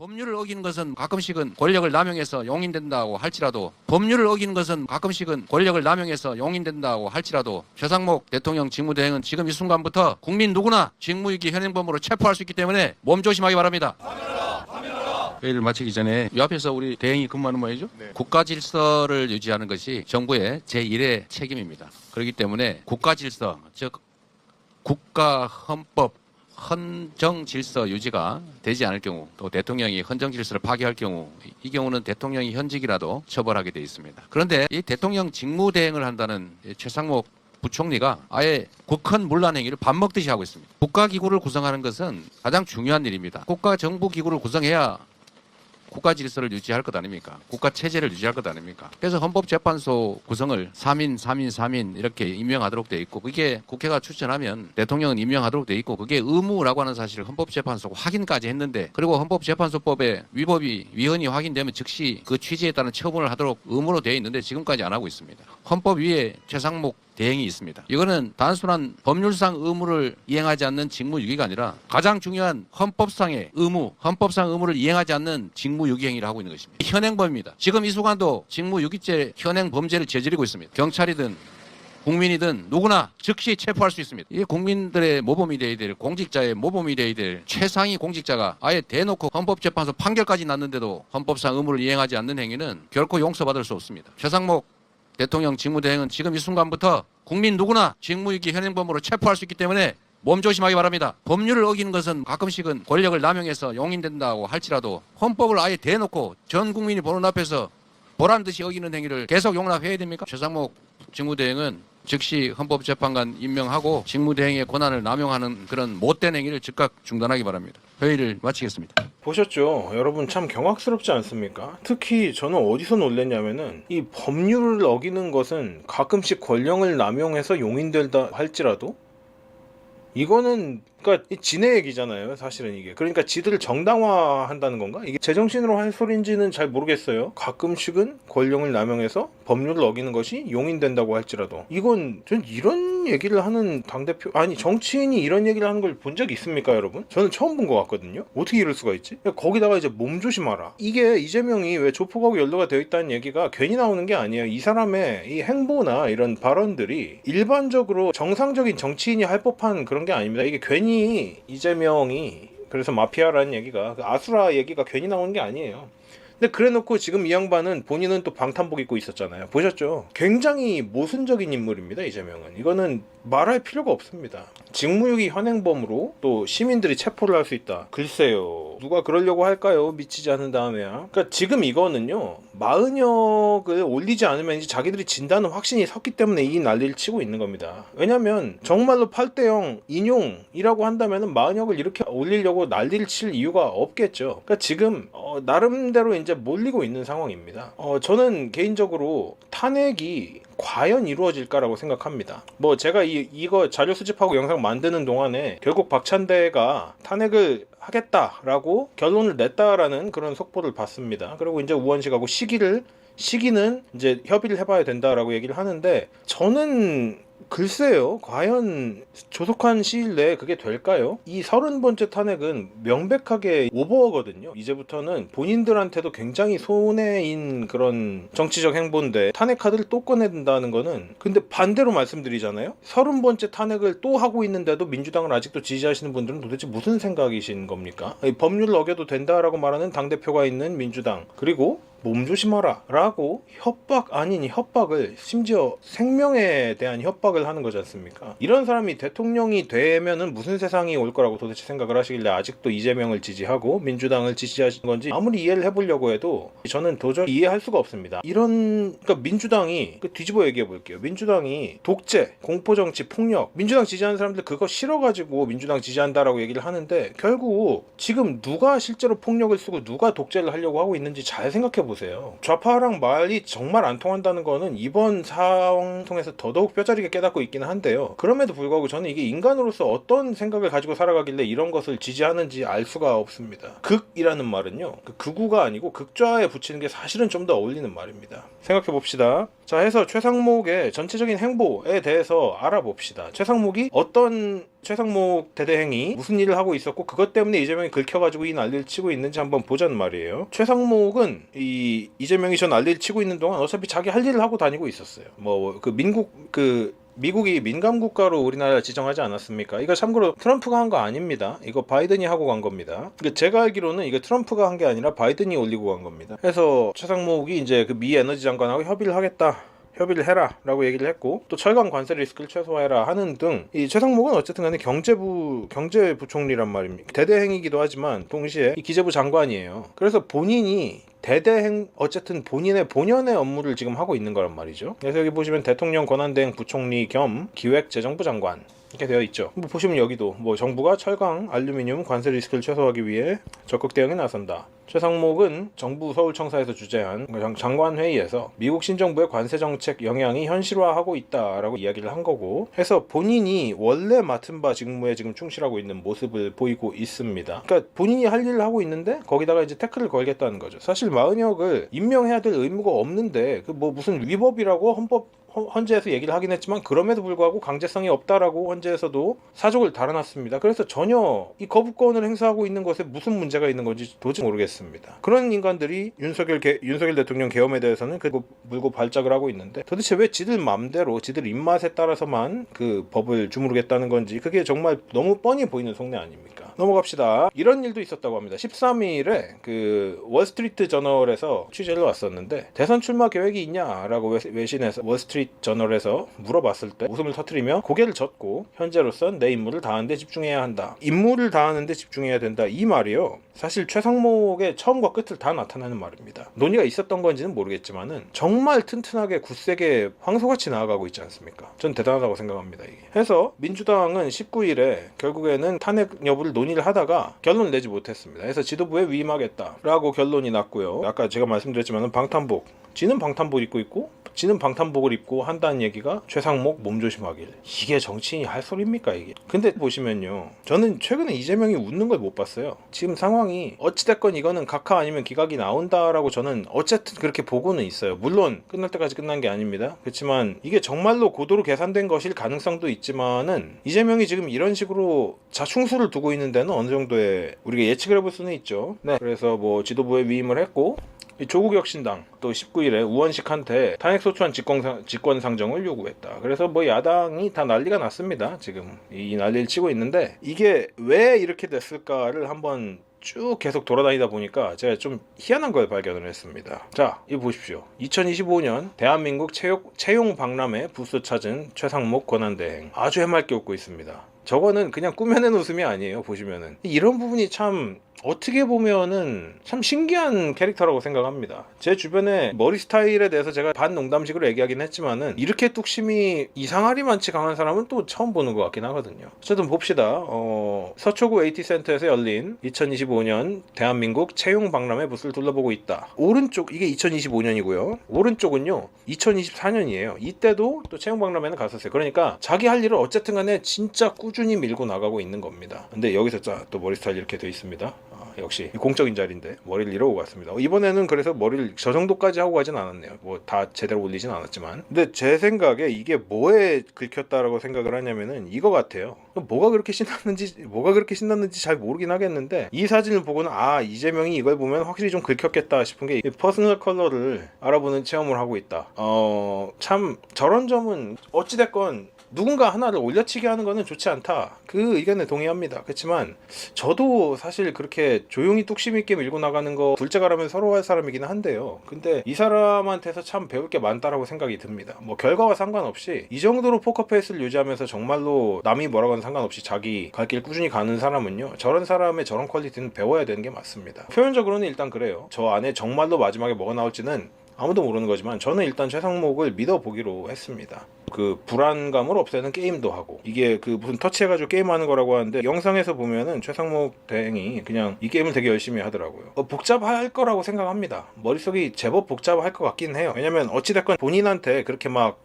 법률을 어기는 것은 가끔씩은 권력을 남용해서 용인된다고 할지라도 법률을 어기는 것은 가끔씩은 권력을 남용해서 용인된다고 할지라도 최상목 대통령 직무대행은 지금 이 순간부터 국민 누구나 직무유기 현행범으로 체포할 수 있기 때문에 몸조심하기 바랍니다. 회의를 마치기 전에 이 앞에서 우리 대행이 근무하는 모양이죠. 국가 질서를 유지하는 것이 정부의 제1의 책임입니다. 그렇기 때문에 국가 질서, 즉 국가 헌법 헌정 질서 유지가 되지 않을 경우 또 대통령이 헌정 질서를 파괴할 경우 이 경우는 대통령이 현직이라도 처벌하게 돼 있습니다. 그런데 이 대통령 직무 대행을 한다는 이 최상목 부총리가 아예 국헌 문란 행위를 밥 먹듯이 하고 있습니다. 국가 기구를 구성하는 것은 가장 중요한 일입니다. 국가 정부 기구를 구성해야 국가 질서를 유지할 것 아닙니까? 국가 체제를 유지할 것 아닙니까? 그래서 헌법재판소 구성을 3인, 3인, 3인 이렇게 임명하도록 돼 있고 그게 국회가 추천하면 대통령은 임명하도록 돼 있고 그게 의무라고 하는 사실을 헌법재판소가 확인까지 했는데 그리고 헌법재판소법에 위법이 위헌이 확인되면 즉시 그 취지에 따른 처분을 하도록 의무로 되어 있는데 지금까지 안 하고 있습니다. 헌법 위에 최상목 대행이 있습니다. 이거는 단순한 법률상 의무를 이행하지 않는 직무유기가 아니라 가장 중요한 헌법상의 의무, 헌법상 의무를 이행하지 않는 직무유기 행위를 하고 있는 것입니다. 현행범입니다. 지금 이 순간도 직무유기죄 현행 범죄를 저지르고 있습니다. 경찰이든 국민이든 누구나 즉시 체포할 수 있습니다. 이게 국민들의 모범이 돼야 될 공직자의 모범이 돼야 될 최상위 공직자가 아예 대놓고 헌법재판소 판결까지 났는데도 헌법상 의무를 이행하지 않는 행위는 결코 용서받을 수 없습니다. 최상목 대통령 직무대행은 지금 이 순간부터 국민 누구나 직무유기 현행범으로 체포할 수 있기 때문에 몸조심하기 바랍니다. 법률을 어기는 것은 가끔씩은 권력을 남용해서 용인된다고 할지라도 헌법을 아예 대놓고 전 국민이 보는 앞에서 보란 듯이 어기는 행위를 계속 용납해야 됩니까? 최상목 직무대행은 즉시 헌법재판관 임명하고 직무대행의 권한을 남용하는 그런 못된 행위를 즉각 중단하기 바랍니다. 회의를 마치겠습니다. 보셨죠? 여러분 참 경악스럽지 않습니까? 특히 저는 어디서 놀랬냐면은 이 법률을 어기는 것은 가끔씩 권력을 남용해서 용인된다 할지라도 이거는 그러니까 이 지네 얘기잖아요. 사실은 이게 그러니까 지들을 정당화한다는 건가? 이게 제정신으로 할 소리인지는 잘 모르겠어요. 가끔씩은 권력을 남용해서 법률을 어기는 것이 용인된다고 할지라도 이건 전 이런 얘기를 하는 당 대표 아니 정치인이 이런 얘기를 하는 걸 본적 있습니까, 여러분? 저는 처음 본 것 같거든요. 어떻게 이럴 수가 있지? 거기다가 이제 몸 조심하라. 이게 이재명이 왜 조폭하고 연루가 되어 있다는 얘기가 괜히 나오는 게 아니에요. 이 사람의 이 행보나 이런 발언들이 일반적으로 정상적인 정치인이 할 법한 그런 게 아닙니다. 이게 괜히 이재명이 그래서 마피아라는 얘기가 그 아수라 얘기가 괜히 나오는 게 아니에요. 근데 그래놓고 지금 이 양반은 본인은 또 방탄복 입고 있었잖아요. 보셨죠? 굉장히 모순적인 인물입니다. 이재명은 이거는 말할 필요가 없습니다. 직무유기 현행범으로 또 시민들이 체포를 할 수 있다. 글쎄요. 누가 그러려고 할까요? 미치지 않은 다음에야. 그러니까 지금 이거는요. 마은혁을 올리지 않으면 이제 자기들이 진다는 확신이 섰기 때문에 이 난리를 치고 있는 겁니다. 왜냐면 정말로 8대0 인용이라고 한다면은 마은혁을 이렇게 올리려고 난리를 칠 이유가 없겠죠. 그러니까 지금 어, 나름대로 이제 몰리고 있는 상황입니다. 어, 저는 개인적으로 탄핵이 과연 이루어질까라고 생각합니다. 뭐 제가 이 이거 자료 수집하고 영상 만드는 동안에 결국 박찬대가 탄핵을 하겠다라고 결론을 냈다라는 그런 속보를 봤습니다. 그리고 이제 우원식하고 시기를 시기는 이제 협의를 해봐야 된다라고 얘기를 하는데 저는 글쎄요, 과연 조속한 시일 내에 그게 될까요? 이 서른 번째 탄핵은 명백하게 오버거든요. 이제부터는 본인들한테도 굉장히 손해인 그런 정치적 행보인데 탄핵 카드를 또 꺼낸다는 거는 근데 반대로 말씀드리잖아요. 서른 번째 탄핵을 또 하고 있는데도 민주당을 아직도 지지하시는 분들은 도대체 무슨 생각이신 겁니까? 이 법률을 어겨도 된다라고 말하는 당 대표가 있는 민주당 그리고 몸 조심하라 라고 협박 아닌 협박을 심지어 생명에 대한 협박을 하는 거지 않습니까 이런 사람이 대통령이 되면은 무슨 세상이 올 거라고 도대체 생각을 하시길래 아직도 이재명을 지지하고 민주당을 지지하시는 건지 아무리 이해를 해보려고 해도 저는 도저히 이해할 수가 없습니다 이런 그러니까 민주당이 그 뒤집어 얘기해 볼게요 민주당이 독재 공포 정치 폭력 민주당 지지하는 사람들 그거 싫어가지고 민주당 지지한다라고 얘기를 하는데 결국 지금 누가 실제로 폭력을 쓰고 누가 독재를 하려고 하고 있는지 잘 생각해 보세요. 좌파랑 말이 정말 안 통한다는 거는 이번 상황 통해서 더더욱 뼈저리게 깨닫고 있기는 한데요. 그럼에도 불구하고 저는 이게 인간으로서 어떤 생각을 가지고 살아가길래 이런 것을 지지하는지 알 수가 없습니다. 극이라는 말은요. 그 극우가 아니고 극좌에 붙이는 게 사실은 좀 더 어울리는 말입니다. 생각해 봅시다. 자 해서 최상목의 전체적인 행보에 대해서 알아봅시다. 최상목이 어떤 최상목 대대행이 무슨 일을 하고 있었고 그것 때문에 이재명이 긁혀가지고 이 난리를 치고 있는지 한번 보자는 말이에요. 최상목은 이 이재명이 저 난리를 치고 있는 동안 어차피 자기 할 일을 하고 다니고 있었어요. 뭐 그 민국 그 미국이 민감 국가로 우리나라를 지정하지 않았습니까? 이거 참고로 트럼프가 한 거 아닙니다. 이거 바이든이 하고 간 겁니다. 그러니까 제가 알기로는 이거 트럼프가 한 게 아니라 바이든이 올리고 간 겁니다. 그래서 최상목이 이제 그 미 에너지 장관하고 협의를 하겠다. 협의를 해라 라고 얘기를 했고 또 철강 관세 리스크를 최소화해라 하는 등 이 최상목은 어쨌든 간에 경제부 경제부총리란 말입니다. 대대행이기도 하지만 동시에 이 기재부 장관이에요. 그래서 본인이 대대행 어쨌든 본인의 본연의 업무를 지금 하고 있는 거란 말이죠. 그래서 여기 보시면 대통령 권한대행 부총리 겸 기획재정부 장관 이렇게 되어 있죠. 뭐 보시면 여기도 뭐 정부가 철강, 알루미늄 관세 리스크를 최소화하기 위해 적극 대응에 나선다. 최상목은 정부 서울청사에서 주재한 장- 장관 회의에서 미국 신정부의 관세 정책 영향이 현실화하고 있다라고 이야기를 한 거고 해서 본인이 원래 맡은 바 직무에 지금 충실하고 있는 모습을 보이고 있습니다. 그러니까 본인이 할 일을 하고 있는데 거기다가 이제 태클을 걸겠다는 거죠. 사실 마은혁을 임명해야 될 의무가 없는데 그 뭐 무슨 위법이라고 헌법 헌- 헌재에서 얘기를 하긴 했지만 그럼에도 불구하고 강제성이 없다라고 헌재에서도 사족을 달아놨습니다. 그래서 전혀 이 거부권을 행사하고 있는 것에 무슨 문제가 있는 건지 도저히 모르겠습니다. 그런 인간들이 윤석열 개- 윤석열 대통령 계엄에 대해서는 그 물고 발작을 하고 있는데 도대체 왜 지들 맘대로 지들 입맛에 따라서만 그 법을 주무르겠다는 건지 그게 정말 너무 뻔히 보이는 속내 아닙니까? 넘어갑시다. 이런 일도 있었다고 합니다. 13일에 그 월스트리트 저널에서 취재를 왔었는데 대선 출마 계획이 있냐라고 외- 외신에서 월스트리트 저널에서 물어봤을 때 웃음을 터트리며 고개를 젓고 현재로선 내 임무를 다하는데 집중해야 한다. 임무를 다하는데 집중해야 된다. 이 말이요. 사실 최상목의 처음과 끝을 다 나타내는 말입니다. 논의가 있었던 건지는 모르겠지만은 정말 튼튼하게 굳세게 황소같이 나아가고 있지 않습니까? 전 대단하다고 생각합니다. 이게. 해서 민주당은 19일에 결국에는 탄핵 여부를 논의를 하다가 결론을 내지 못했습니다. 그래서 지도부에 위임하겠다라고 결론이 났고요. 아까 제가 말씀드렸지만은 방탄복 지는 방탄복 입고 있고 지는 방탄복을 입고 한다는 얘기가 최상목 몸조심하길. 이게 정치인이 할 소리입니까 이게? 근데 보시면요. 저는 최근에 이재명이 웃는 걸 못 봤어요. 지금 상황이 어찌됐건 이거는 각하 아니면 기각이 나온다라고 저는 어쨌든 그렇게 보고는 있어요. 물론 끝날 때까지 끝난 게 아닙니다. 그렇지만 이게 정말로 고도로 계산된 것일 가능성도 있지만은 이재명이 지금 이런 식으로 자충수를 두고 있는 데는 어느 정도의 우리가 예측을 해볼 수는 있죠. 네. 그래서 뭐 지도부에 위임을 했고 이 조국 혁신당 또 19일에 우원식한테 탄핵소추안 직권, 직권 상정을 요구했다. 그래서 뭐 야당이 다 난리가 났습니다. 지금 이 난리를 치고 있는데 이게 왜 이렇게 됐을까를 한번 쭉 계속 돌아다니다 보니까 제가 좀 희한한 걸 발견을 했습니다. 자, 이거 보십시오. 2025년 대한민국 채용, 채용 박람회 부스 찾은 최상목 권한대행 아주 해맑게 웃고 있습니다. 저거는 그냥 꾸며낸 웃음이 아니에요. 보시면은 이런 부분이 참 어떻게 보면은 참 신기한 캐릭터라고 생각합니다. 제 주변에 머리 스타일에 대해서 제가 반 농담식으로 얘기하긴 했지만은 이렇게 뚝심이 이상하리만치 강한 사람은 또 처음 보는 것 같긴 하거든요. 어쨌든 봅시다. 어, 서초구 AT 센터에서 열린 2025년 대한민국 채용 박람회 부스를 둘러보고 있다. 오른쪽 이게 2025년이고요. 오른쪽은요 2024년이에요. 이때도 또 채용 박람회는 갔었어요. 그러니까 자기 할 일을 어쨌든 간에 진짜 꾸준히 밀고 나가고 있는 겁니다. 근데 여기서 자, 또 머리 스타일 이렇게 돼 있습니다. 아, 역시 공적인 자리인데 머리를 이러고 갔습니다. 이번에는 그래서 머리를 저 정도까지 하고 가진 않았네요. 뭐 다 제대로 올리진 않았지만. 근데 제 생각에 이게 뭐에 긁혔다라고 생각을 하냐면은 이거 같아요. 뭐가 그렇게 신났는지 뭐가 그렇게 신났는지 잘 모르긴 하겠는데 이 사진을 보고는 아 이재명이 이걸 보면 확실히 좀 긁혔겠다 싶은 게이 퍼스널 컬러를 알아보는 체험을 하고 있다. 어 참 저런 점은 어찌 됐건 누군가 하나를 올려치기 하는 거는 좋지 않다. 그 의견에 동의합니다. 그렇지만 저도 사실 그렇게 조용히 뚝심 있게 밀고 나가는 거 둘째가라면 서로 할 사람이긴 한데요. 근데 이 사람한테서 참 배울 게 많다라고 생각이 듭니다. 뭐 결과와 상관없이 이 정도로 포커페이스를 유지하면서 정말로 남이 뭐라고 하는 상관없이 자기 갈 길 꾸준히 가는 사람은요. 저런 사람의 저런 퀄리티는 배워야 되는 게 맞습니다. 표현적으로는 일단 그래요. 저 안에 정말로 마지막에 뭐가 나올지는 아무도 모르는 거지만 저는 일단 최상목을 믿어보기로 했습니다. 그 불안감을 없애는 게임도 하고 이게 그 무슨 터치해가지고 게임하는 거라고 하는데 영상에서 보면은 최상목 대행이 그냥 이 게임을 되게 열심히 하더라고요. 어, 복잡할 거라고 생각합니다. 머릿속이 제법 복잡할 것 같긴 해요. 왜냐면 어찌됐건 본인한테 그렇게 막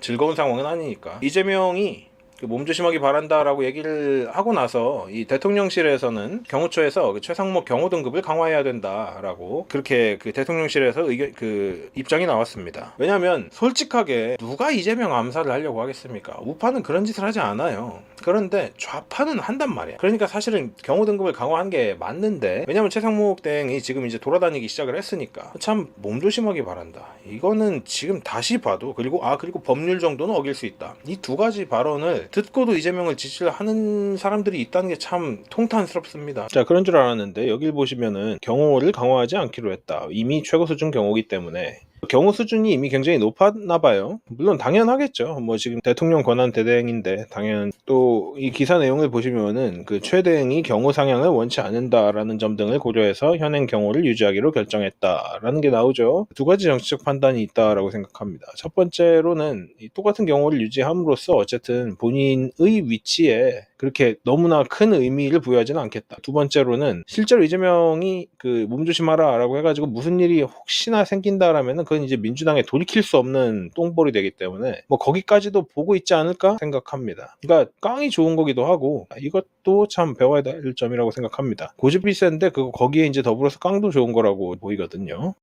즐거운 상황은 아니니까 이재명이 그 몸조심하기 바란다라고 얘기를 하고 나서 이 대통령실에서는 경호처에서 그 최상목 경호 등급을 강화해야 된다라고 그렇게 그 대통령실에서 의견 그 입장이 나왔습니다. 왜냐하면 솔직하게 누가 이재명 암살을 하려고 하겠습니까? 우파는 그런 짓을 하지 않아요. 그런데 좌파는 한단 말이야. 그러니까 사실은 경호 등급을 강화한 게 맞는데 왜냐면 최상목 대행이 지금 이제 돌아다니기 시작을 했으니까 참 몸조심하기 바란다. 이거는 지금 다시 봐도 그리고 아 그리고 법률 정도는 어길 수 있다. 이 두 가지 발언을 듣고도 이재명을 지지를 하는 사람들이 있다는 게 참 통탄스럽습니다. 자 그런 줄 알았는데 여길 보시면은 경호를 강화하지 않기로 했다. 이미 최고 수준 경호기 때문에 경호 수준이 이미 굉장히 높았나 봐요. 물론 당연하겠죠. 뭐 지금 대통령 권한 대대행인데 당연 또 이 기사 내용을 보시면은 그 최대행이 경호 상향을 원치 않는다라는 점 등을 고려해서 현행 경호를 유지하기로 결정했다라는 게 나오죠. 두 가지 정치적 판단이 있다라고 생각합니다. 첫 번째로는 이 똑같은 경호를 유지함으로써 어쨌든 본인의 위치에 그렇게 너무나 큰 의미를 부여하지는 않겠다. 두 번째로는 실제로 이재명이 그 몸조심하라라고 해가지고 무슨 일이 혹시나 생긴다라면은 그건 이제 민주당에 돌이킬 수 없는 똥볼이 되기 때문에 뭐 거기까지도 보고 있지 않을까 생각합니다. 그러니까 깡이 좋은 거기도 하고 이것도 참 배워야 될 점이라고 생각합니다. 고집이 센데 그거 거기에 이제 더불어서 깡도 좋은 거라고 보이거든요.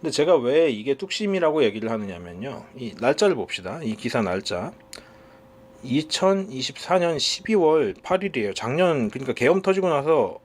근데 제가 왜 이게 뚝심이라고 얘기를 하느냐면요. 이 날짜를 봅시다. 이 기사 날짜. 2024년 12월 8일이에요. 작년 그러니까 계엄 터지고 나서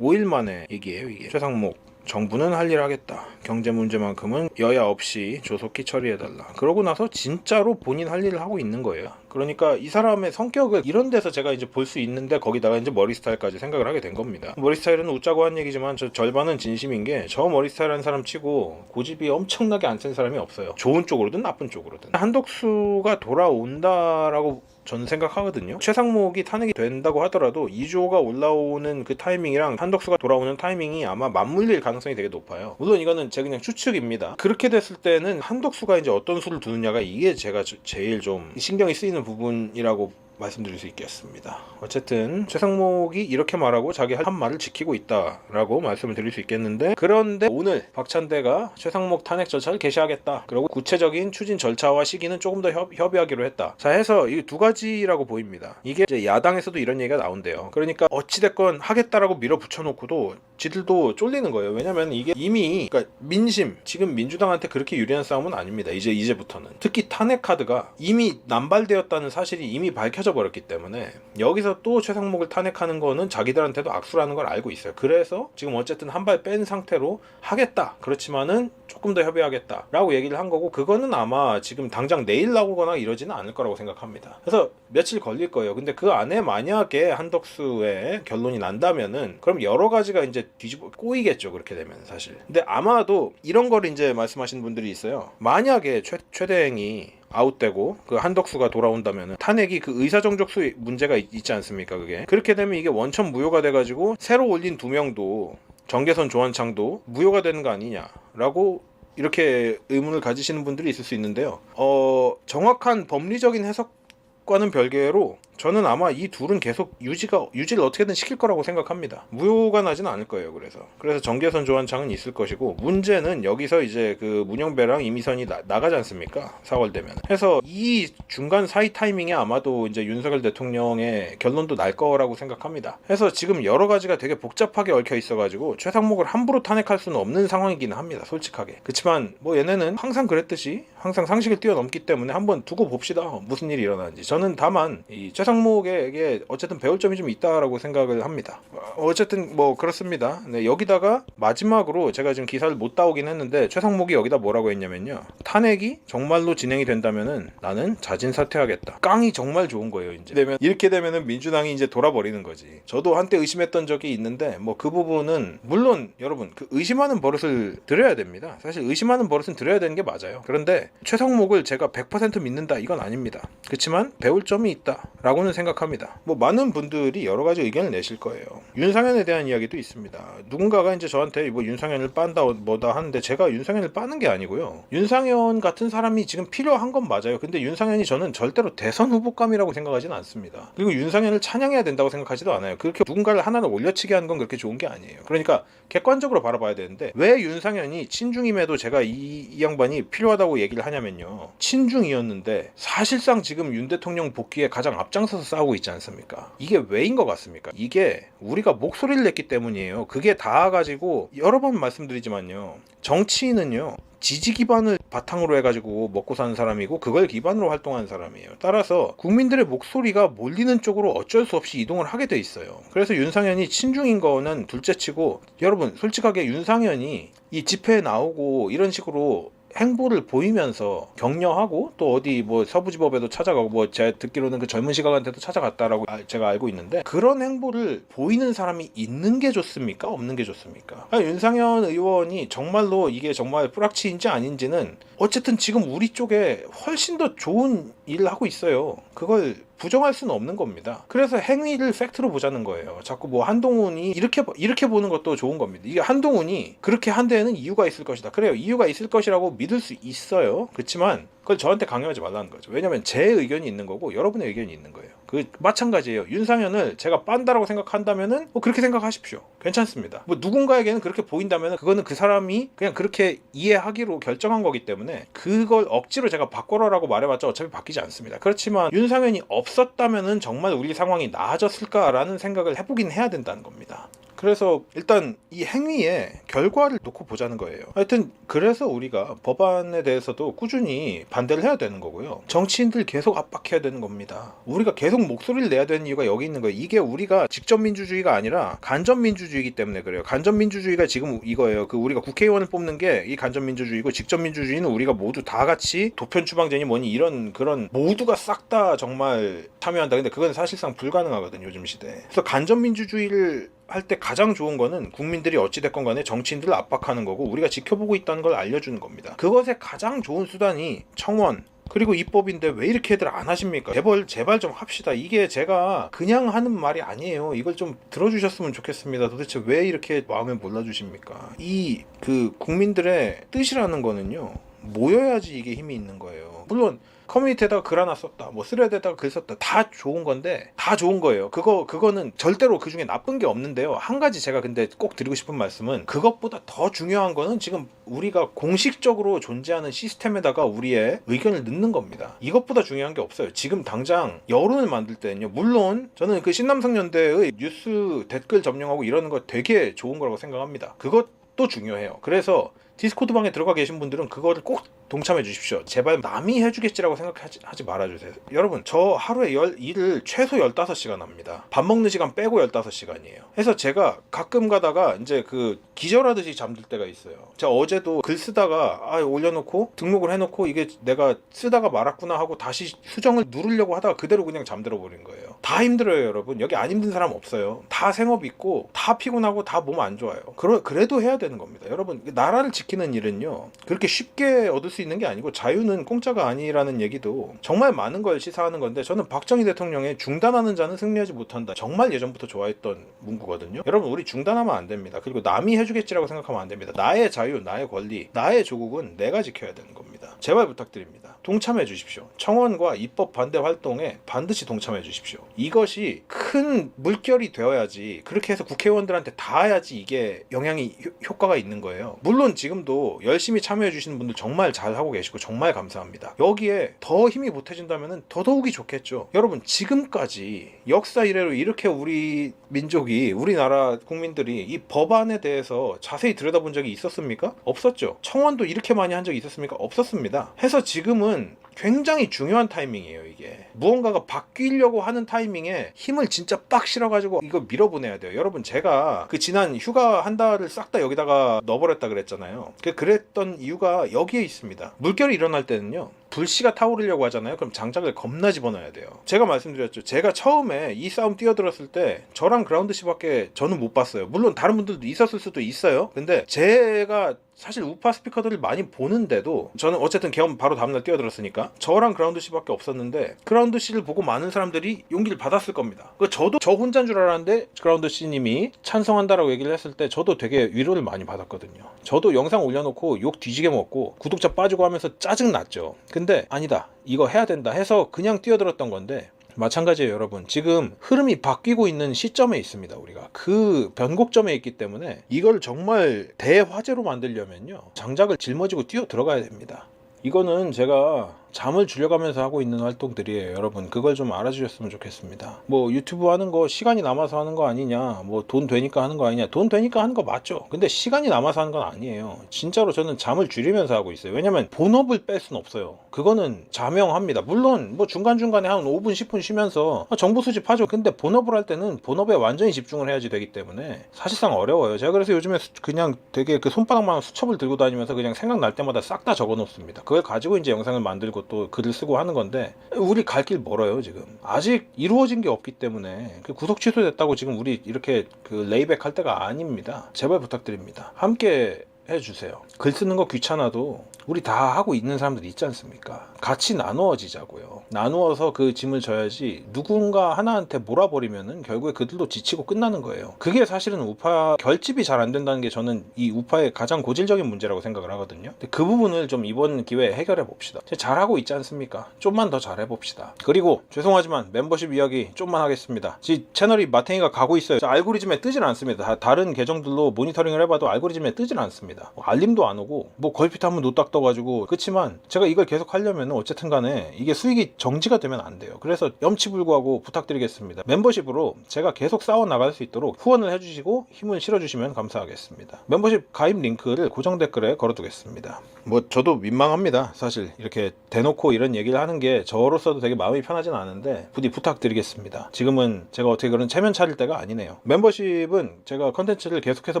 5일 만에 얘기예요. 이게 최상목 정부는 할 일 하겠다. 경제 문제만큼은 여야 없이 조속히 처리해달라. 그러고 나서 진짜로 본인 할 일을 하고 있는 거예요. 그러니까 이 사람의 성격을 이런 데서 제가 이제 볼 수 있는데 거기다가 이제 머리 스타일까지 생각을 하게 된 겁니다. 머리 스타일은 웃자고 한 얘기지만 저 절반은 진심인 게 저 머리 스타일한 사람 치고 고집이 엄청나게 안 센 사람이 없어요. 좋은 쪽으로든 나쁜 쪽으로든. 한덕수가 돌아온다라고 저는 생각하거든요. 최상목이 탄핵이 된다고 하더라도 이주호가 올라오는 그 타이밍이랑 한덕수가 돌아오는 타이밍이 아마 맞물릴 가능성이 되게 높아요. 물론 이거는 제 그냥 추측입니다. 그렇게 됐을 때는 한덕수가 이제 어떤 수를 두느냐가 이게 제가 저- 제일 좀 신경이 쓰이는 부분이라고 말씀드릴 수 있겠습니다. 어쨌든 최상목이 이렇게 말하고 자기 한 말을 지키고 있다라고 말씀을 드릴 수 있겠는데 그런데 오늘 박찬대가 최상목 탄핵 절차를 개시하겠다. 그리고 구체적인 추진 절차와 시기는 조금 더 협, 협의하기로 했다. 자 해서 이 두 가지라고 보입니다. 이게 야당에서도 이런 얘기가 나온대요. 그러니까 어찌됐건 하겠다라고 밀어붙여놓고도 지들도 쫄리는 거예요. 왜냐면 이게 이미 그러니까 민심 지금 민주당한테 그렇게 유리한 싸움은 아닙니다. 이제 이제부터는 특히 탄핵 카드가 이미 남발되었다는 사실이 이미 밝혀져 버렸기 때문에 여기서 또 최상목을 탄핵하는 거는 자기들한테도 악수라는 걸 알고 있어요. 그래서 지금 어쨌든 한 발 뺀 상태로 하겠다. 그렇지만은 조금 더 협의하겠다라고 얘기를 한 거고 그거는 아마 지금 당장 내일 나오거나 이러지는 않을 거라고 생각합니다. 그래서 며칠 걸릴 거예요. 근데 그 안에 만약에 한덕수의 결론이 난다면은 그럼 여러 가지가 이제 뒤집어 꼬이겠죠. 그렇게 되면 사실. 근데 아마도 이런 걸 이제 말씀하시는 분들이 있어요. 만약에 최, 최대행이 아웃되고 그 한덕수가 돌아온다면 탄핵이 그 의사정족수 문제가 있, 있지 않습니까 그게? 그렇게 되면 이게 원천 무효가 돼가지고 새로 올린 두 명도 정계선 조한창도 무효가 되는 거 아니냐라고 이렇게 의문을 가지시는 분들이 있을 수 있는데요. 어 정확한 법리적인 해석과는 별개로 저는 아마 이 둘은 계속 유지가 유지를 어떻게든 시킬 거라고 생각합니다. 무효가 나지는 않을 거예요. 그래서 그래서 정계선 조한창은 있을 것이고 문제는 여기서 이제 그 문영배랑 이미선이 나, 나가지 않습니까? 4월 되면. 해서 이 중간 사이 타이밍에 아마도 이제 윤석열 대통령의 결론도 날 거라고 생각합니다. 해서 지금 여러 가지가 되게 복잡하게 얽혀 있어가지고 최상목을 함부로 탄핵할 수는 없는 상황이기는 합니다. 솔직하게. 그렇지만 뭐 얘네는 항상 그랬듯이 항상 상식을 뛰어넘기 때문에 한번 두고 봅시다. 무슨 일이 일어나는지. 저는 다만 이 최 상목에게 어쨌든 배울 점이 좀 있다라고 생각을 합니다. 어, 어쨌든 뭐 그렇습니다. 네, 여기다가 마지막으로 제가 지금 기사를 못 따오긴 했는데 최상목이 여기다 뭐라고 했냐면요. 탄핵이 정말로 진행이 된다면은 나는 자진 사퇴하겠다. 깡이 정말 좋은 거예요. 이제 되면 이렇게 되면은 민주당이 이제 돌아버리는 거지. 저도 한때 의심했던 적이 있는데 뭐 그 부분은 물론 여러분 그 의심하는 버릇을 들여야 됩니다. 사실 의심하는 버릇은 들여야 되는 게 맞아요. 그런데 최상목을 제가 100% 믿는다 이건 아닙니다. 그렇지만 배울 점이 있다 라고 는 생각합니다. 뭐 많은 분들이 여러 가지 의견을 내실 거예요. 윤상현에 대한 이야기도 있습니다. 누군가가 이제 저한테 뭐 윤상현을 빤다 뭐다 하는데 제가 윤상현을 빠는 게 아니고요. 윤상현 같은 사람이 지금 필요한 건 맞아요. 근데 윤상현이 저는 절대로 대선 후보감이라고 생각하지는 않습니다. 그리고 윤상현을 찬양해야 된다고 생각하지도 않아요. 그렇게 누군가를 하나를 올려치게 하는 건 그렇게 좋은 게 아니에요. 그러니까 객관적으로 바라봐야 되는데 왜 윤상현이 친중임에도 제가 이, 이 양반이 필요하다고 얘기를 하냐면요. 친중이었는데 사실상 지금 윤 대통령 복귀에 가장 앞장 서서 싸우고 있지 않습니까? 이게 왜인 것 같습니까? 이게 우리가 목소리를 냈기 때문이에요. 그게 다 가지고 여러 번 말씀드리지만요. 정치인은요. 지지 기반을 바탕으로 해가지고 먹고 사는 사람이고 그걸 기반으로 활동하는 사람이에요. 따라서 국민들의 목소리가 몰리는 쪽으로 어쩔 수 없이 이동을 하게 돼 있어요. 그래서 윤상현이 친중인 거는 둘째치고 여러분 솔직하게 윤상현이 이 집회에 나오고 이런 식으로 행보를 보이면서 격려하고 또 어디 뭐 서부지법에도 찾아가고 뭐 제가 듣기로는 그 젊은 시각한테도 찾아갔다라고 아- 제가 알고 있는데 그런 행보를 보이는 사람이 있는 게 좋습니까? 없는 게 좋습니까? 아, 윤상현 의원이 정말로 이게 정말 뿌락치인지 아닌지는 어쨌든 지금 우리 쪽에 훨씬 더 좋은 일을 하고 있어요. 그걸 부정할 수는 없는 겁니다. 그래서 행위를 팩트로 보자는 거예요. 자꾸 뭐 한동훈이 이렇게 이렇게 보는 것도 좋은 겁니다. 이게 한동훈이 그렇게 한 데에는 이유가 있을 것이다. 그래요. 이유가 있을 것이라고 믿을 수 있어요. 그렇지만 그걸 저한테 강요하지 말라는 거죠. 왜냐면 제 의견이 있는 거고 여러분의 의견이 있는 거예요. 그 마찬가지예요. 윤상현을 제가 빤다라고 생각한다면은 뭐 그렇게 생각하십시오. 괜찮습니다. 뭐 누군가에게는 그렇게 보인다면은 그거는 그 사람이 그냥 그렇게 이해하기로 결정한 거기 때문에 그걸 억지로 제가 바꿔라라고 말해봤자 어차피 바뀌지 않습니다. 그렇지만 윤상현이 없었다면은 정말 우리 상황이 나아졌을까라는 생각을 해보긴 해야 된다는 겁니다. 그래서 일단 이 행위의 결과를 놓고 보자는 거예요. 하여튼 그래서 우리가 법안에 대해서도 꾸준히 반대를 해야 되는 거고요. 정치인들 계속 압박해야 되는 겁니다. 우리가 계속 목소리를 내야 되는 이유가 여기 있는 거예요. 이게 우리가 직접 민주주의가 아니라 간접 민주주의이기 때문에 그래요. 간접 민주주의가 지금 이거예요. 그 우리가 국회의원을 뽑는 게 이 간접 민주주의고 직접 민주주의는 우리가 모두 다 같이 도편 추방제니 뭐니 이런 그런 모두가 싹 다 정말 참여한다. 근데 그건 사실상 불가능하거든요. 요즘 시대에. 그래서 간접 민주주의를 할 때 가장 좋은 거는 국민들이 어찌됐건 간에 정치인들을 압박하는 거고 우리가 지켜보고 있다는 걸 알려주는 겁니다. 그것의 가장 좋은 수단이 청원 그리고 입법인데 왜 이렇게들 안 하십니까? 제발 제발 좀 합시다. 이게 제가 그냥 하는 말이 아니에요. 이걸 좀 들어주셨으면 좋겠습니다. 도대체 왜 이렇게 마음에 몰라주십니까? 이 그 국민들의 뜻이라는 거는요. 모여야지 이게 힘이 있는 거예요. 물론 커뮤니티에다가 글 하나 썼다, 뭐 스레드에다가 글 썼다, 다 좋은 건데 다 좋은 거예요. 그거 그거는 절대로 그 중에 나쁜 게 없는데요. 한 가지 제가 근데 꼭 드리고 싶은 말씀은 그것보다 더 중요한 거는 지금 우리가 공식적으로 존재하는 시스템에다가 우리의 의견을 넣는 겁니다. 이것보다 중요한 게 없어요. 지금 당장 여론을 만들 때는요. 물론 저는 그 신남성연대의 뉴스 댓글 점령하고 이러는 거 되게 좋은 거라고 생각합니다. 그것도 중요해요. 그래서 디스코드 방에 들어가 계신 분들은 그거를 꼭 동참해 주십시오. 제발 남이 해주겠지라고 생각하지 하지 말아주세요. 여러분, 저 하루에 열, 일을 최소 15시간 합니다. 밥 먹는 시간 빼고 15시간이에요. 그래서 제가 가끔 가다가 이제 그 기절하듯이 잠들 때가 있어요. 제가 어제도 글 쓰다가 아, 올려놓고 등록을 해놓고 이게 내가 쓰다가 말았구나 하고 다시 수정을 누르려고 하다가 그대로 그냥 잠들어 버린 거예요. 다 힘들어요, 여러분. 여기 안 힘든 사람 없어요. 다 생업 있고 다 피곤하고 다 몸 안 좋아요. 그러, 그래도 해야 되는 겁니다. 여러분, 나라를 지키는 일은요. 그렇게 쉽게 얻을 수 있는 게 아니고 자유는 공짜가 아니라는 얘기도 정말 많은 걸 시사하는 건데 저는 박정희 대통령의 중단하는 자는 승리하지 못한다. 정말 예전부터 좋아했던 문구거든요. 여러분, 우리 중단하면 안 됩니다. 그리고 남이 해주겠지라고 생각하면 안 됩니다. 나의 자유, 나의 권리, 나의 조국은 내가 지켜야 되는 겁니다. 제발 부탁드립니다. 동참해 주십시오. 청원과 입법 반대 활동에 반드시 동참해 주십시오. 이것이 큰 물결이 되어야지 그렇게 해서 국회의원들한테 닿아야지 이게 영향이 효- 효과가 있는 거예요. 물론 지금도 열심히 참여해 주시는 분들 정말 잘 하고 계시고 정말 감사합니다. 여기에 더 힘이 보태진다면 더더욱이 좋겠죠. 여러분 지금까지 역사 이래로 이렇게 우리 민족이 우리나라 국민들이 이 법안에 대해서 자세히 들여다본 적이 있었습니까? 없었죠. 청원도 이렇게 많이 한 적이 있었습니까? 없었습니다. 해서 지금은 굉장히 중요한 타이밍이에요 이게. 무언가가 바뀌려고 하는 타이밍에 힘을 진짜 빡 실어가지고 이거 밀어보내야 돼요. 여러분 제가 그 지난 휴가 한 달을 싹 다 여기다가 넣어버렸다 그랬잖아요. 그 그랬던 이유가 여기에 있습니다. 물결이 일어날 때는요 불씨가 타오르려고 하잖아요. 그럼 장작을 겁나 집어넣어야 돼요. 제가 말씀드렸죠. 제가 처음에 이 싸움 뛰어들었을 때 저랑 그라운드 씨밖에 저는 못 봤어요. 물론 다른 분들도 있었을 수도 있어요. 근데 제가 사실 우파 스피커들을 많이 보는데도 저는 어쨌든 개엄 바로 다음날 뛰어들었으니까 저랑 그라운드 씨밖에 없었는데 그라운드 씨를 보고 많은 사람들이 용기를 받았을 겁니다. 그 저도 저 혼자인 줄 알았는데 그라운드 씨님이 찬성한다라고 얘기를 했을 때 저도 되게 위로를 많이 받았거든요. 저도 영상 올려놓고 욕 뒤지게 먹고 구독자 빠지고 하면서 짜증 났죠. 근데 아니다 이거 해야 된다 해서 그냥 뛰어들었던 건데 마찬가지예요, 여러분. 지금 흐름이 바뀌고 있는 시점에 있습니다, 우리가. 그 변곡점에 있기 때문에 이걸 정말 대화제로 만들려면요. 장작을 짊어지고 뛰어 들어가야 됩니다. 이거는 제가 잠을 줄여가면서 하고 있는 활동들이에요, 여러분. 그걸 좀 알아주셨으면 좋겠습니다. 뭐 유튜브 하는 거 시간이 남아서 하는 거 아니냐, 뭐 돈 되니까 하는 거 아니냐. 돈 되니까 하는 거 맞죠. 근데 시간이 남아서 하는 건 아니에요. 진짜로 저는 잠을 줄이면서 하고 있어요. 왜냐면 본업을 뺄 수는 없어요. 그거는 자명합니다. 물론 뭐 중간중간에 한 5분, 10분 쉬면서 아, 정보 수집하죠. 근데 본업을 할 때는 본업에 완전히 집중을 해야지 되기 때문에 사실상 어려워요. 제가 그래서 요즘에 수- 그냥 되게 그 손바닥만한 수첩을 들고 다니면서 그냥 생각날 때마다 싹 다 적어 놓습니다. 그걸 가지고 이제 영상을 만들고 또 글을 쓰고 하는 건데 우리 갈 길 멀어요 지금. 아직 이루어진 게 없기 때문에 그 구속 취소됐다고 지금 우리 이렇게 그 레이백 할 때가 아닙니다. 제발 부탁드립니다. 함께 해주세요. 글 쓰는 거 귀찮아도 우리 다 하고 있는 사람들 있지 않습니까? 같이 나누어지자고요. 나누어서 그 짐을 져야지 누군가 하나한테 몰아버리면은 결국에 그들도 지치고 끝나는 거예요. 그게 사실은 우파 결집이 잘 안 된다는 게 저는 이 우파의 가장 고질적인 문제라고 생각을 하거든요. 그 부분을 좀 이번 기회에 해결해 봅시다. 잘하고 있지 않습니까? 좀만 더 잘해 봅시다. 그리고 죄송하지만 멤버십 이야기 좀만 하겠습니다. 지 채널이 마탱이가 가고 있어요. 자, 알고리즘에 뜨질 않습니다. 다, 다른 계정들로 모니터링을 해봐도 알고리즘에 뜨질 않습니다 뭐 알림도 안 오고 뭐 걸핏 한번 노딱 떠가지고 그렇지만 제가 이걸 계속 하려면 어쨌든 간에 이게 수익이 정지가 되면 안 돼요. 그래서 염치불구하고 부탁드리겠습니다. 멤버십으로 제가 계속 싸워 나갈 수 있도록 후원을 해주시고 힘을 실어주시면 감사하겠습니다. 멤버십 가입 링크를 고정 댓글에 걸어두겠습니다. 뭐 저도 민망합니다. 사실 이렇게 대놓고 이런 얘기를 하는 게 저로서도 되게 마음이 편하진 않은데 부디 부탁드리겠습니다. 지금은 제가 어떻게 그런 체면 차릴 때가 아니네요. 멤버십은 제가 컨텐츠를 계속해서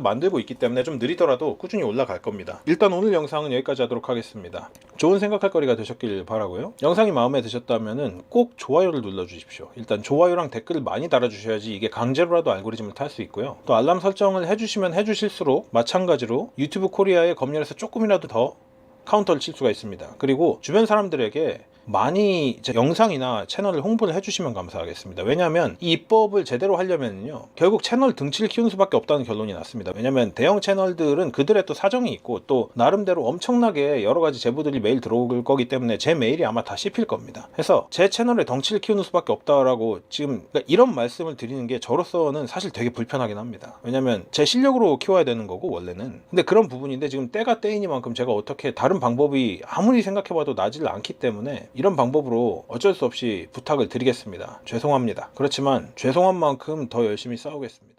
만들고 있기 때문에 좀 느리더라도 꾸준히 올라갈 겁니다. 일단 오늘 영상은 여기까지 하도록 하겠습니다. 좋은 생각할 거리가 되셨길 바라고요. 영상이 마음에 드셨다면 꼭 좋아요를 눌러주십시오. 일단 좋아요랑 댓글을 많이 달아주셔야지 이게 강제로라도 알고리즘을 탈 수 있고요. 또 알람 설정을 해주시면 해주실수록 마찬가지로 유튜브 코리아의 검열에서 조금이라도 더 카운터를 칠 수가 있습니다. 그리고 주변 사람들에게 많이 제 영상이나 채널을 홍보를 해주시면 감사하겠습니다. 왜냐하면 이 입법을 제대로 하려면요 결국 채널 등치를 키우는 수밖에 없다는 결론이 났습니다. 왜냐하면 대형 채널들은 그들의 또 사정이 있고 또 나름대로 엄청나게 여러 가지 제보들이 매일 들어올 거기 때문에 제 메일이 아마 다 씹힐 겁니다. 해서 제 채널의 덩치를 키우는 수밖에 없다라고 지금 그러니까 이런 말씀을 드리는 게 저로서는 사실 되게 불편하긴 합니다. 왜냐하면 제 실력으로 키워야 되는 거고 원래는 근데 그런 부분인데 지금 때가 때이니만큼 제가 어떻게 다른 방법이 아무리 생각해봐도 나질 않기 때문에 이런 방법으로 어쩔 수 없이 부탁을 드리겠습니다. 죄송합니다. 그렇지만 죄송한 만큼 더 열심히 싸우겠습니다.